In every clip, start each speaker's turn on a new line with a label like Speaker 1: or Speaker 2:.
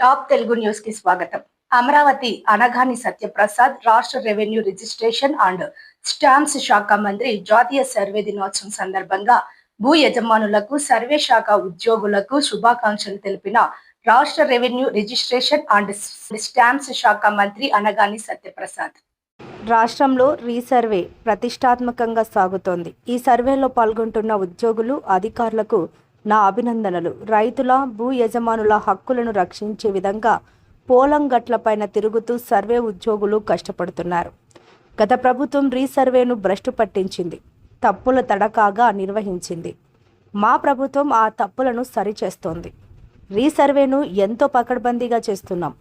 Speaker 1: Top Telugu న్యూస్కి స్వాగతం. అమరావతి అనగాని సత్యప్రసాద్ రాష్ట్ర రెవెన్యూ రిజిస్ట్రేషన్ అండ్ స్టాంప్స్ శాఖ మంత్రి జాతీయ సర్వే దినోత్సవం సందర్భంగా భూ యజమానులకు సర్వే శాఖ ఉద్యోగులకు శుభాకాంక్షలు తెలిపిన రాష్ట్ర రెవెన్యూ రిజిస్ట్రేషన్ అండ్ స్టాంప్స్ శాఖ మంత్రి అనగాని సత్యప్రసాద్. రాష్ట్రంలో రీసర్వే ప్రతిష్టాత్మకంగా సాగుతోంది. ఈ సర్వేలో పాల్గొంటున్న ఉద్యోగులు అధికారులకు నా అభినందనలు. రైతుల భూ యజమానుల హక్కులను రక్షించే విధంగా పోలం గట్లపైన తిరుగుతూ సర్వే ఉద్యోగులు కష్టపడుతున్నారు. గత ప్రభుత్వం రీసర్వేను భ్రష్టు పట్టించింది. తప్పుల తడకాగా నిర్వహించింది. మా ప్రభుత్వం ఆ తప్పులను సరిచేస్తోంది. రీసర్వేను ఎంతో పకడ్బందీగా చేస్తున్నాం.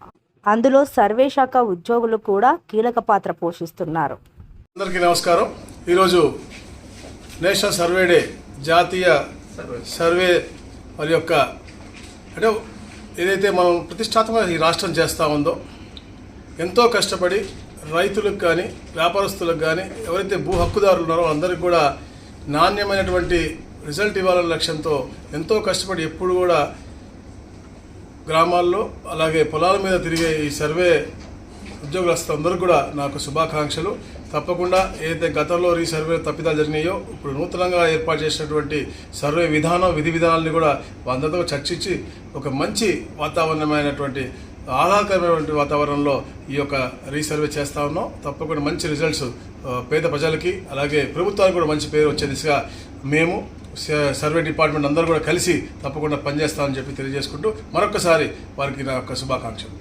Speaker 1: అందులో సర్వే శాఖ ఉద్యోగులు కూడా కీలక పాత్ర పోషిస్తున్నారు.
Speaker 2: అందరికీ నమస్కారం. ఈరోజు నేషనల్ సర్వే డే జాతీయ సర్వే. మరి యొక్క అంటే ఏదైతే మనం ప్రతిష్టాత్మక ఈ రాష్ట్రం చేస్తూ ఉందో ఎంతో కష్టపడి రైతులకు కానీ వ్యాపారస్తులకు కానీ ఎవరైతే భూ హక్కుదారులు ఉన్నారో అందరికీ కూడా నాణ్యమైనటువంటి రిజల్ట్ ఇవ్వాలనే లక్ష్యంతో ఎంతో కష్టపడి ఎప్పుడు కూడా గ్రామాల్లో అలాగే పొలాల మీద తిరిగే ఈ సర్వే ఉద్యోగస్తులందరూ కూడా నాకు శుభాకాంక్షలు. తప్పకుండా ఏదైతే గతంలో రీసర్వే తప్పిదాలు జరిగినాయో ఇప్పుడు నూతనంగా ఏర్పాటు చేసినటువంటి సర్వే విధానం విధి విధానాలని కూడా అందరితో చర్చించి ఒక మంచి వాతావరణమైనటువంటి ఆహ్లాదకరమైనటువంటి వాతావరణంలో ఈ యొక్క రీసర్వే చేస్తా ఉన్నాం. తప్పకుండా మంచి రిజల్ట్స్ పేద ప్రజలకి అలాగే ప్రభుత్వానికి కూడా మంచి పేరు వచ్చే దిశగా మేము సర్వే డిపార్ట్మెంట్ అందరూ కూడా కలిసి తప్పకుండా పనిచేస్తామని చెప్పి తెలియజేసుకుంటూ మరొకసారి వారికి నా యొక్క శుభాకాంక్షలు.